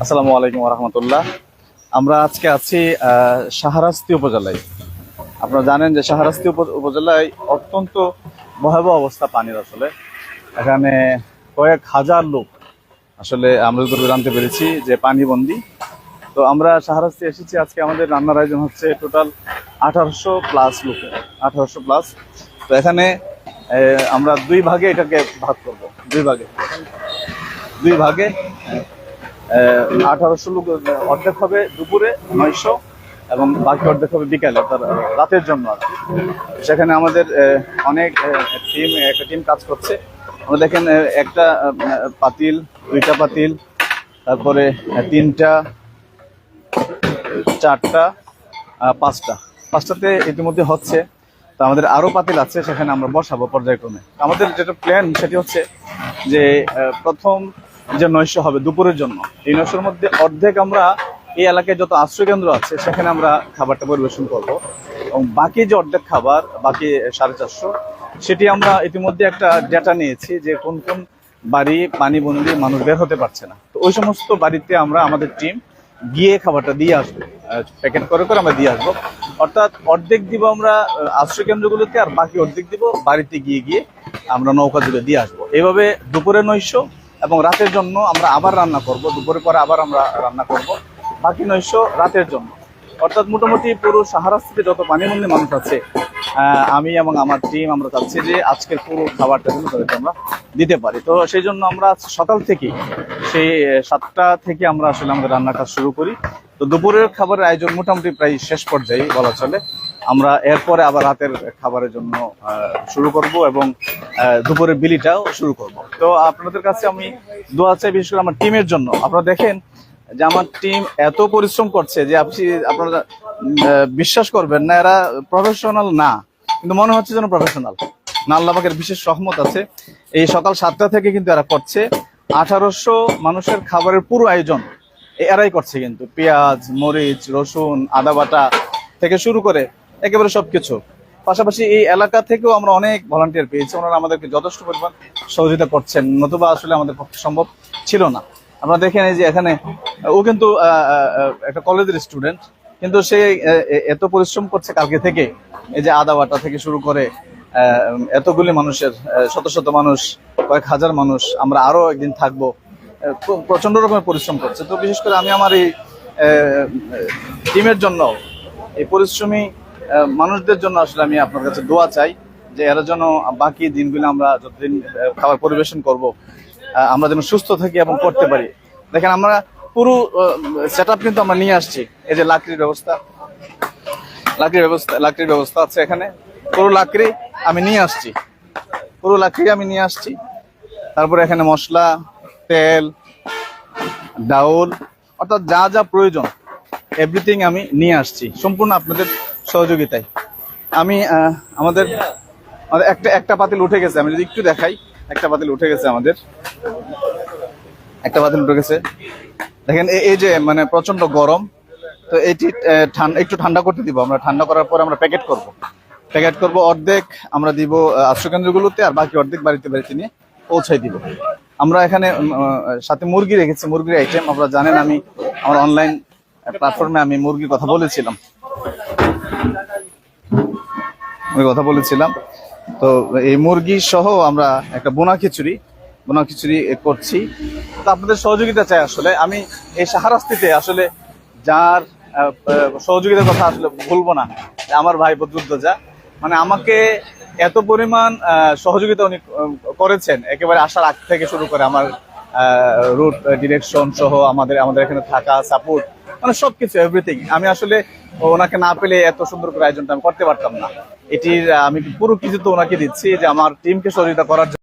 আসসালামু আলাইকুম রহমতুল্লাহ আমরা আজকে আছি আহ, শাহরাস্তি উপজেলায়। আপনারা জানেন যে শাহরাস্তি উপ- উপজেলায় অত্যন্ত ভয়াবহ অবস্থা পানির আসলে। এখানে কয়েক হাজার লোক আসলে আমরা যতটুকু জানতে পেরেছি যে পানিবন্দি। তো আমরা শাহরাস্তি এসেছি আজকে আমাদের রান্নার আয়োজন হচ্ছে টোটাল আঠারোশো প্লাস লোক আঠারোশো প্লাস। তো এখানে আমরা দুই ভাগে এটাকে ভাগ করব। দুই ভাগে। দুই ভাগে আঠারোশো লোক অর্ধেক হবে দুপুরে নয়শো এবং বাকি অর্ধেক হবে বিকালে, অর্থাৎ রাতের জন্য আর সেখানে আমাদের অনেক টিম একটা টিম কাজ করছে। আমরা দেখেন একটা পাতিল, দুইটা পাতিল, তারপরে তিনটা, চারটা পাঁচটা। পাঁচটাতে ইতিমধ্যে হচ্ছে, তো আমাদের আরও পাতিল আছে, সেখানে আমরা বসাবো পর্যায়ক্রমে। আমাদের যেটা প্ল্যান সেটি হচ্ছে যে প্রথম যে নয়শো হবে দুপুরের জন্য। এই নয়শোর মধ্যে অর্ধেক আমরা এই এলাকায় যত আশ্রয় কেন্দ্র আছে, সেখানে আমরা খাবারটা পরিবেশন করব। এবং বাকি যে অর্ধেক খাবার, বাকি সাড়ে চারশো, সেটি আমরা ইতিমধ্যে একটা ডেটা নিয়েছি যে কোন কোন বাড়ি পানিবন্দি মানুষ বের হতে পারছে না। তো ওই সমস্ত বাড়িতে আমরা আমাদের টিম গিয়ে খাবারটা দিয়ে আসব। প্যাকেট করে করে আমরা দিয়ে আসব। অর্থাৎ অর্ধেক দিব আমরা আশ্রয় কেন্দ্রগুলোতে আর বাকি অর্ধেক দিব বাড়িতে গিয়ে গিয়ে আমরা নৌকা জুড়ে দিয়ে আসব। এইভাবে দুপুরে নয়শো এবং রাতের জন্য আমরা আবার রান্না করব দুপুরে পরে আবার আমরা রান্না করব। বাকি নয়শো রাতের জন্য। অর্থাৎ মোটামুটি পুরো সাহারাস্তিতে যত পানিবন্দি মানুষ আছে আমি এবং আমার টিম আমরা চাচ্ছি যে আজকের পুরো খাবারটা যেন তাদেরকে আমরা দিতে পারি। তো সেই জন্য আমরা সকাল থেকে সেই সাতটা থেকে আমরা আসলে আমাদের রান্নার কাজ শুরু করি। তো দুপুরের খাবারের আয়োজন মোটামুটি প্রায় শেষ পর্যায়ে বলা চলে। আমরা এরপরে আবার রাতের খাবারের জন্য শুরু করব এবং দুপুরের বিলিটাও শুরু করব। তো আপনাদের কাছে আমি দোয়া চাই বিশেষ করে আমার টিমের জন্য। আপনারা দেখেন যে আমার টিম এত পরিশ্রম করছে যে আপনি, আপনারা বিশ্বাস করবেন না, এরা প্রফেশনাল না, কিন্তু মনে হচ্ছে যেন প্রফেশনাল না আল্লাহের বিশেষ সহমত আছে। এই সকাল সাতটা থেকে কিন্তু এরা করছে। আঠারোশো মানুষের খাবারের পুরো আয়োজন এরাই করছে কিন্তু। পেঁয়াজ, মরিচ, রসুন, আদা বাটা থেকে শুরু করে একেবারে সবকিছু। পাশাপাশি এই এলাকা থেকেও আমরা অনেক ভলান্টিয়ার পেয়েছি। ওনারা আমাদেরকে যথেষ্ট পরিমাণ সহযোগিতা করছেন। নতুবা আসলে আমাদের পক্ষে সম্ভব ছিল না। আমরা দেখেন এই যে এখানে ও কিন্তু একটা কলেজের স্টুডেন্ট কিন্তু সে এত পরিশ্রম করছে কালকে থেকে এই যে আদা বাটা থেকে শুরু করে এতগুলি মানুষের শত শত মানুষ কয়েক হাজার মানুষ আমরা আরও একদিন থাকব। আহ, প্র- প্রচণ্ড রকমের পরিশ্রম করছে। তো বিশেষ করে আমি আমার এই টিমের জন্য এই পরিশ্রমী মানুষদের জন্য আসলে আমি আপনার কাছে দোয়া চাই যে এরা যেন বাকি দিনগুলো আমরা যতদিন খাবার পরিবেশন করব আমরা যেন সুস্থ থাকি এবং করতে পারি। দেখেন, আমরা পুরো সেট আপ কিন্তু আমরা নিয়ে আসছি। এই যে লাকড়ির ব্যবস্থা লাকড়ির ব্যবস্থা লাকড়ির ব্যবস্থা আছে এখানে। পুরো লাকড়ি আমি নিয়ে আসছি। পুরো লাকড়ি আমি নিয়ে আসছি। তারপরে এখানে মশলা, তেল, ডাউল, অর্থাৎ যা যা প্রয়োজন এভরিথিং আমি নিয়ে আসছি। সম্পূর্ণ আপনাদের সহযোগিতায়। আমি আমাদের একটা একটা পাতিল উঠে গেছে। আমি যদি একটু দেখাই, একটা পাতিল উঠে গেছে আমাদের। একটা পাতিল উঠে গেছে। দেখেন এই- যে মানে প্রচণ্ড গরম, তো এটি একটু ঠান্ডা করতে দিব। আমরা ঠান্ডা করার পর আমরা প্যাকেট করব। প্যাকেট করব অর্ধেক, আমরা দিব আশ্রয়কেন্দ্রগুলোতে, আর বাকি অর্ধেক বাড়িতে বাড়িতে নিয়ে পৌঁছাই দিব। আমরা এখানে সাথে মুরগি রেখেছি, মুরগির আইটেম আপনারা জানেন আমি, আমার অনলাইন প্ল্যাটফর্মে আমি মুরগির কথা বলেছিলাম। আমি কথা বলেছিলাম। তো এই মুরগি সহ আমরা একটা বোনা খিচুড়ি বোনা খিচুড়ি করছি। তো আপনাদের সহযোগিতা চাই আসলে। আমি এই সাহারাস্তিতে আসলে যার সহযোগিতার কথা আসলে ভুলবো না। আমার ভাই বদরুদ্দোজা। মানে আমাকে এত পরিমাণ সহযোগিতা উনি করেছেন। একেবারে আসার আগ থেকে শুরু করে আমার রুট ডিরেকশন সহ আমাদের আমাদের এখানে থাকা সাপোর্ট মানে সবকিছু এভরিথিং আমি আসলে ওনাকে না পেলে এত সুন্দর করে আয়োজনটা আমি করতে পারতাম না। এটির আমি পুরো কিছু তো ওনাকে দিচ্ছি যে আমার টিমকে সহযোগিতা করার জন্য